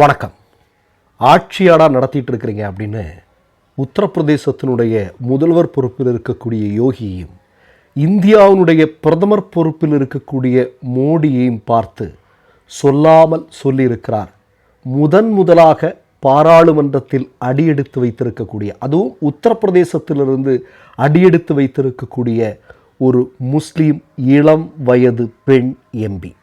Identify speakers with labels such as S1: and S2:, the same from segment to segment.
S1: வணக்கம். ஆட்சியாடா நடத்திட்டு இருக்கிறீங்க அப்படின்னு உத்தரப்பிரதேசத்தினுடைய முதல்வர் பொறுப்பில் இருக்கக்கூடிய யோகியையும் இந்தியாவினுடைய பிரதமர் பொறுப்பில் இருக்கக்கூடிய மோடியையும் பார்த்து சொல்லாமல் சொல்லியிருக்கிறார். முதன் முதலாக பாராளுமன்றத்தில் அடியெடுத்து வைத்திருக்கக்கூடிய அதுவும் உத்தரப்பிரதேசத்திலிருந்து அடியெடுத்து வைத்திருக்கக்கூடிய ஒரு முஸ்லீம் இளம் வயது பெண் எம்பி.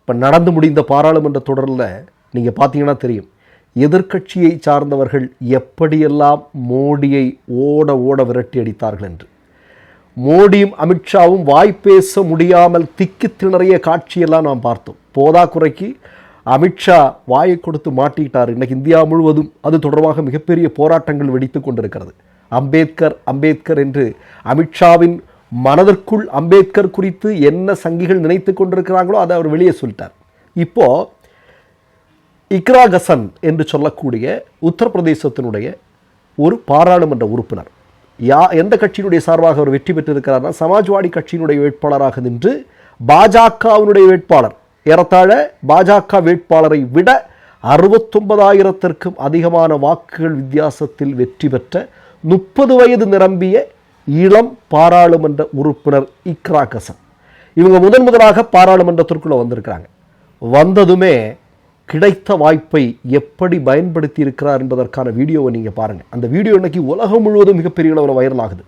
S1: இப்போ நடந்து முடிந்த பாராளுமன்ற தொடரில் நீங்கள் பார்த்தீங்கன்னா தெரியும். எதிர்க்கட்சியை சார்ந்தவர்கள் எப்படியெல்லாம் மோடியை ஓட ஓட விரட்டி அடித்தார்கள் என்று. மோடியும் அமித்ஷாவும் வாய் பேச முடியாமல் திக்கி திணறிய காட்சியெல்லாம் நாம் பார்த்தோம். போதாக்குறைக்கு அமித்ஷா வாயை கொடுத்து மாட்டிக்கிட்டார் இன்றைக்கு இந்தியா முழுவதும் அது தொடர்பாக மிகப்பெரிய போராட்டங்கள் வெடித்து கொண்டிருக்கிறது. அம்பேத்கர் அம்பேத்கர் என்று அமித்ஷாவின் மனதிற்குள் அம்பேத்கர் குறித்து என்ன சங்கிகள் நினைத்து கொண்டிருக்கிறாங்களோ அதை அவர் வெளியே சொல்லிட்டார். இப்போது இக்ராகசன் என்று சொல்லக்கூடிய உத்தரப்பிரதேசத்தினுடைய ஒரு பாராளுமன்ற உறுப்பினர். யா எந்த கட்சியினுடைய சார்பாக அவர் வெற்றி பெற்றிருக்கிறார்னா சமாஜ்வாடி கட்சியினுடைய வேட்பாளராக நின்று பாஜகவினுடைய வேட்பாளர் ஏறத்தாழ பாஜக வேட்பாளரை விட அறுபத்தொன்பதாயிரத்திற்கும் அதிகமான வாக்குகள் வித்தியாசத்தில் வெற்றி பெற்ற முப்பது வயது நிரம்பிய இளம் பாராளுமன்ற உறுப்பினர் இக்ராகசன் இவங்க முதன் முதலாக பாராளுமன்றத்திற்குள்ளே வந்திருக்கிறாங்க. வந்ததுமே கிடைத்த வாய்ப்பை எப்படி பயன்படுத்தி இருக்கிறார் என்பதற்கான வீடியோவை நீங்கள் பாருங்கள் அந்த வீடியோ இன்னைக்கு உலகம் முழுவதும் மிகப்பெரிய அளவில் வைரல் ஆகுது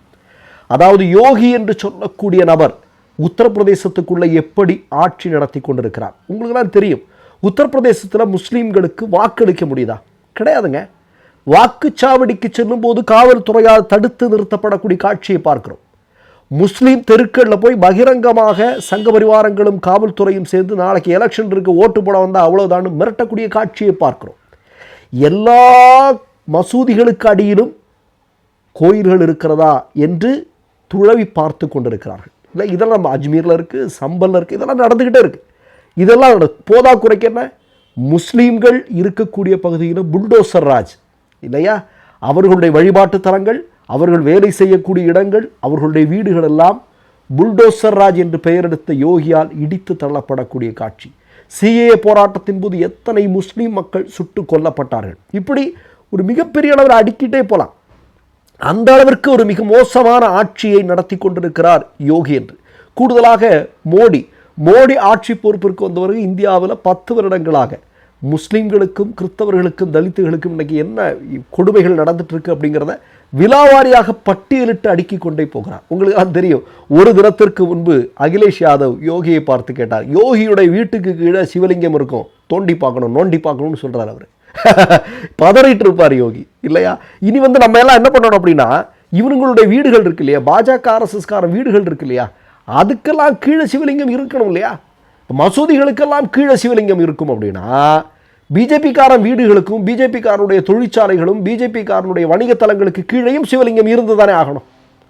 S1: அதாவது யோகி என்று சொல்லக்கூடிய நபர் உத்தரப்பிரதேசத்துக்குள்ளே எப்படி ஆட்சி நடத்தி கொண்டிருக்கிறார்? உங்களுக்குலாம் தெரியும். உத்தரப்பிரதேசத்தில் முஸ்லீம்களுக்கு வாக்களிக்க முடியுதா? கிடையாதுங்க. வாக்குச்சாவடிக்கு செல்லும்போது காவல்துறையால் தடுத்து நிறுத்தப்படக்கூடிய காட்சியை பார்க்கிறோம். முஸ்லீம் தெருக்களில் போய் பகிரங்கமாக சங்க பரிவாரங்களும் காவல்துறையும் சேர்ந்து நாளைக்கு எலெக்ஷன் இருக்குது ஓட்டு போட வந்தால் அவ்வளோதான் மிரட்டக்கூடிய காட்சியை பார்க்குறோம். எல்லா மசூதிகளுக்கு அடியிலும் கோயில்கள் இருக்கிறதா என்று துழவி பார்த்து கொண்டிருக்கிறார்கள். இல்லை இதெல்லாம் நம்ம அஜ்மீரில் இருக்குது சம்பலில் இருக்குது இதெல்லாம் நடந்துக்கிட்டே இருக்குது இதெல்லாம் போதா குறைக்க என்ன? முஸ்லீம்கள் இருக்கக்கூடிய பகுதியில் புல்டோசர் ராஜ் இல்லையா? அவர்களுடைய வழிபாட்டு தலங்கள் அவர்கள் வேலை செய்யக்கூடிய இடங்கள் அவர்களுடைய வீடுகள் எல்லாம் புல்டோசர் ராஜ் என்று பெயரெடுத்த யோகியால் இடித்து தள்ளப்படக்கூடிய காட்சி. சிஏஏ போராட்டத்தின் போது எத்தனை முஸ்லீம் மக்கள் சுட்டு கொல்லப்பட்டார்கள். இப்படி ஒரு மிகப்பெரிய அளவில் அடிக்கிட்டே போகலாம் அந்த அளவிற்கு ஒரு மிக மோசமான ஆட்சியை நடத்தி கொண்டிருக்கிறார் யோகி என்று. கூடுதலாக மோடி. மோடி ஆட்சி பொறுப்பிற்கு வந்தவர்கள் இந்தியாவில் பத்து வருடங்களாக முஸ்லீம்களுக்கும் கிறிஸ்தவர்களுக்கும் தலித்துகளுக்கும் இன்றைக்கி என்ன கொடுமைகள் நடந்துட்டு இருக்கு அப்படிங்கிறத விலாவாரியாக பட்டியலிட்டு அடுக்கி கொண்டே போகிறார். உங்களுக்கு தான் தெரியும். ஒரு தினத்திற்கு முன்பு அகிலேஷ் யாதவ் யோகியை பார்த்து கேட்டார். யோகியுடைய வீட்டுக்கு கீழே சிவலிங்கம் இருக்கும். தோண்டி பார்க்கணும் நோண்டி பார்க்கணும்னு சொல்றார் அவர். பதறிட்டு இருப்பார் யோகி. இல்லையா? இனி வந்து நம்ம எல்லாம் என்ன பண்ணணும் அப்படின்னா இவனுங்களுடைய வீடுகள் இருக்கு இல்லையா? பாஜக ஆர்எஸ்எஸ்கார வீடுகள் இருக்கு இல்லையா? அதுக்கெல்லாம் கீழே சிவலிங்கம் இருக்கணும் இல்லையா? மசூதிகளுக்கெல்லாம் கீழே சிவலிங்கம் இருக்கும் அப்படின்னா பிஜேபிக்காரன் வீடுகளுக்கும் பிஜேபிக்காரனுடைய தொழிற்சாலைகளும் பிஜேபிக்காரனுடைய வணிக தலங்களுக்கு கீழேயும் சிவலிங்கம் இருந்து தானே ஆகணும்.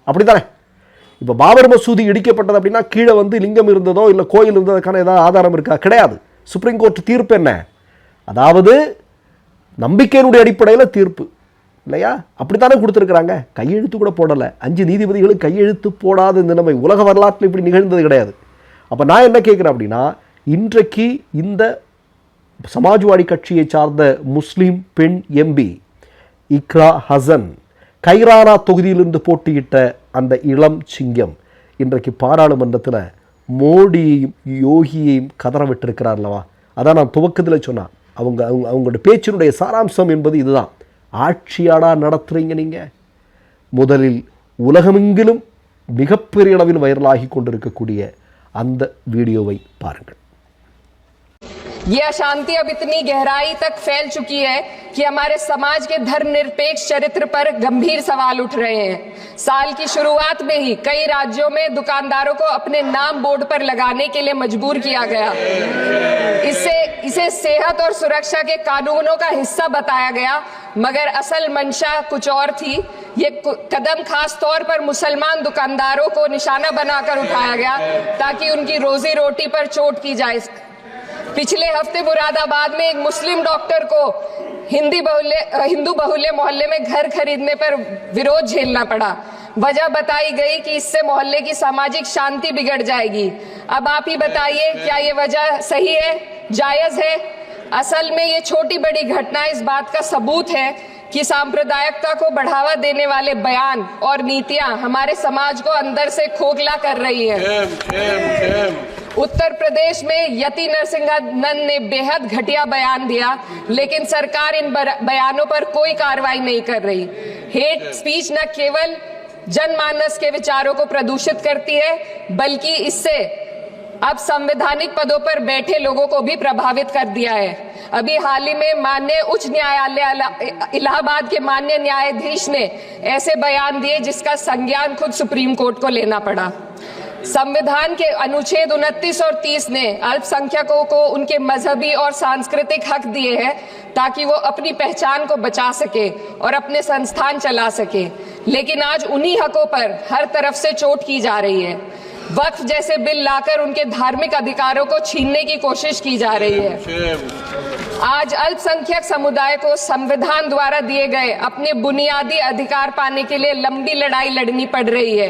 S1: அப்படித்தானே? இப்போ பாபர் மசூதி இடிக்கப்பட்டது அப்படின்னா கீழே வந்து லிங்கம் இருந்ததோ இல்லை கோயில் இருந்ததுக்கான ஏதாவது ஆதாரம் இருக்கா? கிடையாது. சுப்ரீம் கோர்ட் தீர்ப்பு என்ன? அதாவது நம்பிக்கையினுடைய அடிப்படையில் தீர்ப்பு. இல்லையா? அப்படித்தானே கொடுத்துருக்குறாங்க. கையெழுத்து கூட போடலை. அஞ்சு நீதிபதிகளும் கையெழுத்து போடாத இந்த நிலைமை. உலக வரலாற்றில் இப்படி நிகழ்ந்தது கிடையாது. அப்போ நான் என்ன கேட்குறேன் அப்படின்னா இன்றைக்கு இந்த சமாஜ்வாடி கட்சியை சார்ந்த முஸ்லீம் பெண் எம்பி இக்ரா ஹசன் கைரானா தொகுதியிலிருந்து போட்டியிட்ட அந்த இளம் சிங்கம் இன்றைக்கு பாராளுமன்றத்தில் மோடியையும் யோகியையும் கதறவிட்டிருக்கிறார் அல்லவா? அதான் நான் துவக்கத்தில் சொன்னேன் அவங்க அவங்க அவங்களோட பேச்சினுடைய சாராம்சம் என்பது இதுதான். ஆட்சியாடா நடத்துகிறீங்க நீங்கள் முதலில் உலகமெங்கிலும் மிகப்பெரிய அளவில் வைரலாகி கொண்டிருக்கக்கூடிய அந்த வீடியோவை பாருங்கள்.
S2: ये अशांति अब इतनी गहराई तक फैल चुकी है कि हमारे समाज के धर्मनिरपेक्ष चरित्र पर गंभीर सवाल उठ रहे हैं। साल की शुरुआत में ही कई राज्यों में दुकानदारों को अपने नाम बोर्ड पर लगाने के लिए मजबूर किया गया। इससे इसे सेहत और सुरक्षा के कानूनों का हिस्सा बताया गया, मगर असल मंशा कुछ और थी। ये कदम खास तौर पर मुसलमान दुकानदारों को निशाना बनाकर उठाया गया, ताकि उनकी रोजी रोटी पर चोट की जाए। पिछले हफ़्ते मुरादाबाद में एक मुस्लिम डॉक्टर को हिंदी बहुल्य हिंदू बहुल्य मोहल्ले में घर खरीदने पर विरोध झेलना पड़ा। वजह बताई गई कि इससे मोहल्ले की सामाजिक शांति बिगड़ जाएगी। अब आप ही बताइए क्या ये वजह सही है जायज़ है? असल में ये छोटी बड़ी घटना इस बात का सबूत है कि सांप्रदायिकता को बढ़ावा देने वाले बयान और नीतियाँ हमारे समाज को अंदर से खोखला कर रही है. उत्तर प्रदेश में यति नरसिंहानंद ने बेहद घटिया बयान दिया लेकिन सरकार इन बयानों पर कोई कार्रवाई नहीं कर रही। हेट स्पीच न केवल जनमानस के विचारों को प्रदूषित करती है बल्कि इससे अब संवैधानिक पदों पर बैठे लोगों को भी प्रभावित कर दिया है। अभी हाल ही में मान्य उच्च न्यायालय इलाहाबाद के मान्य न्यायाधीश ने ऐसे बयान दिए जिसका संज्ञान खुद सुप्रीम कोर्ट को लेना पड़ा। संविधान के अनुच्छेद 29 और 30 ने अल्पसंख्यकों को उनके मजहबी और सांस्कृतिक हक दिए हैं ताकि वो अपनी पहचान को बचा सके और अपने संस्थान चला सके लेकिन आज उन्हीं हकों पर हर तरफ़ से चोट की जा रही है वक्फ जैसे बिल लाकर उनके धार्मिक अधिकारों को छीनने की कोशिश की जा रही है. आज अल्पसंख्यक समुदाय को संविधान द्वारा दिए गए अपने बुनियादी अधिकार पाने के लिए लंबी लड़ाई लड़नी पड़ रही है।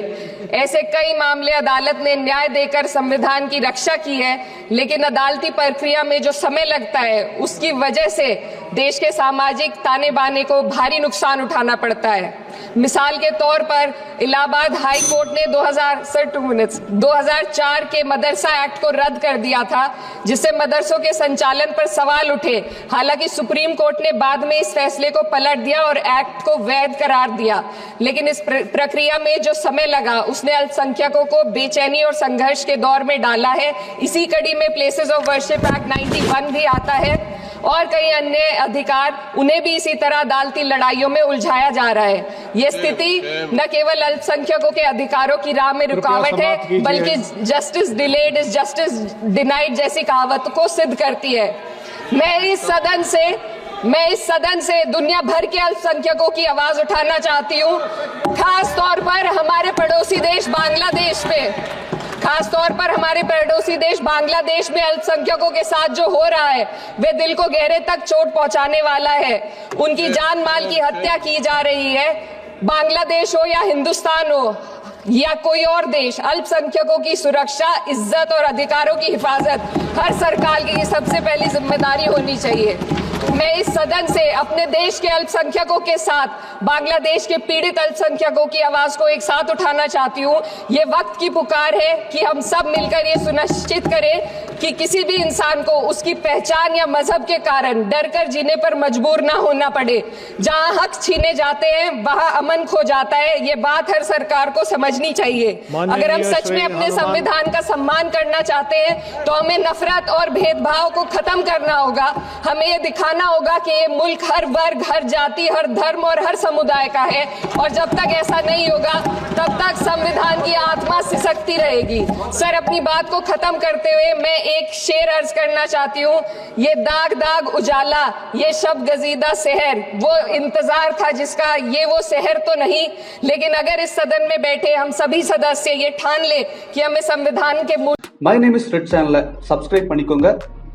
S2: ऐसे कई मामले अदालत ने न्याय देकर संविधान की रक्षा की है, लेकिन अदालती प्रक्रिया में जो समय लगता है, उसकी वजह से देश के सामाजिक ताने बाने को भारी नुकसान उठाना पड़ता है। मिसाल के तौर पर, इलाहाबाद हाई कोर्ट ने 2000 सर टू मिनट्स 2004 के मदरसा एक्ट को रद्द कर दिया था, जिससे मदरसों के संचालन पर सवाल उठे हालाँकि सुप्रीम कोर्ट ने बाद में इस फैसले को पलट दिया और एक्ट को वैध करार दिया। लेकिन इस प्रक्रिया में जो समय लगा उसने अल्पसंख्यकों को बेचैनी और संघर्ष के दौर में डाला है। इसी कड़ी में प्लेसेस ऑफ़ वर्शिप एक्ट 91 भी आता है और कई अन्य अधिकार उन्हें भी इसी तरह अदालती लड़ाइयों में उलझाया जा रहा है। ये स्थिति न केवल अल्पसंख्यकों के अधिकारों की राह में रुकावट है बल्कि justice delayed is justice denied जैसी कहावत को सिद्ध करती है। मैं इस सदन से, मैं इस सदन से दुनिया भर के अल्पसंख्यकों की आवाज़ उठाना चाहती हूँ। खास तौर पर हमारे पड़ोसी देश बांग्लादेश में खास तौर पर हमारे पड़ोसी देश बांग्लादेश में अल्पसंख्यकों के साथ जो हो रहा है, वे दिल को गहरे तक चोट पहुँचाने वाला है। उनकी जान माल की हत्या की जा रही है। बांग्लादेश हो या हिंदुस्तान हो या कोई और देश अल्पसंख्यकों की सुरक्षा, इज़्ज़त और अधिकारों की हिफाजत, हर सरकार की सबसे पहली ज़िम्मेदारी होनी चाहिए। मैं इस सदन से अपने देश के अल्पसंख्यकों के साथ, बांग्लादेश के पीड़ित अल्पसंख्यकों की आवाज़ को एक साथ उठाना चाहती हूँ। ये वक्त की पुकार है कि हम सब मिलकर ये सुनिश्चित करें कि किसी भी इंसान को उसकी पहचान या मज़हब के कारण डर कर जीने पर मजबूर ना होना पड़े। जहाँ हक छीने जाते हैं वहाँ अमन खो जाता है। ये बात हर सरकार को समझनी चाहिए। अगर हम सच में अपने संविधान का सम्मान करना चाहते हैं तो हमें नफरत और भेदभाव को खत्म करना होगा। हमें ये दिखाना होगा कि ये मुल्क हर वर्ग हर जाति हर धर्म और हर समुदाय का है। और जब तक ऐसा नहीं होगा तब तक संविधान की आत्मा सिसकती रहेगी। सर अपनी बात को खत्म करते हुए मैं एक शेर अर्ज करना चाहती हूँ ये दाग दाग उजाला ये शब गजीदा शहर वो इंतजार था जिसका ये वो शहर तो नहीं लेकिन अगर इस सदन में बैठे हम सभी सदस्य ये ठान ले कि हमें संविधान के मूल
S3: மை நேம் இஸ் ரெட் சேனலை சப்ஸ்கிரைப் பண்ணிக்கோங்க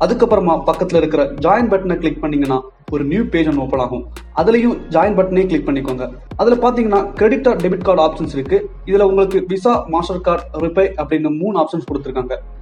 S3: அதுக்கப்புறமா பக்கத்தில் இருக்கிற ஜாயின் பட்டனை கிளிக் பண்ணீங்கன்னா ஒரு நியூ பேஜ் ஒன்று ஓப்பன் ஆகும் அதுலயும் ஜாயின் பட்டனே கிளிக் பண்ணிக்கோங்க அதுல பாத்தீங்கன்னா credit or debit card options இருக்கு இதுல உங்களுக்கு விசா மாஸ்டர் கார்டு ரிப்பே அப்படின்னு மூணு ஆப்ஷன்ஸ் கொடுத்துருக்காங்க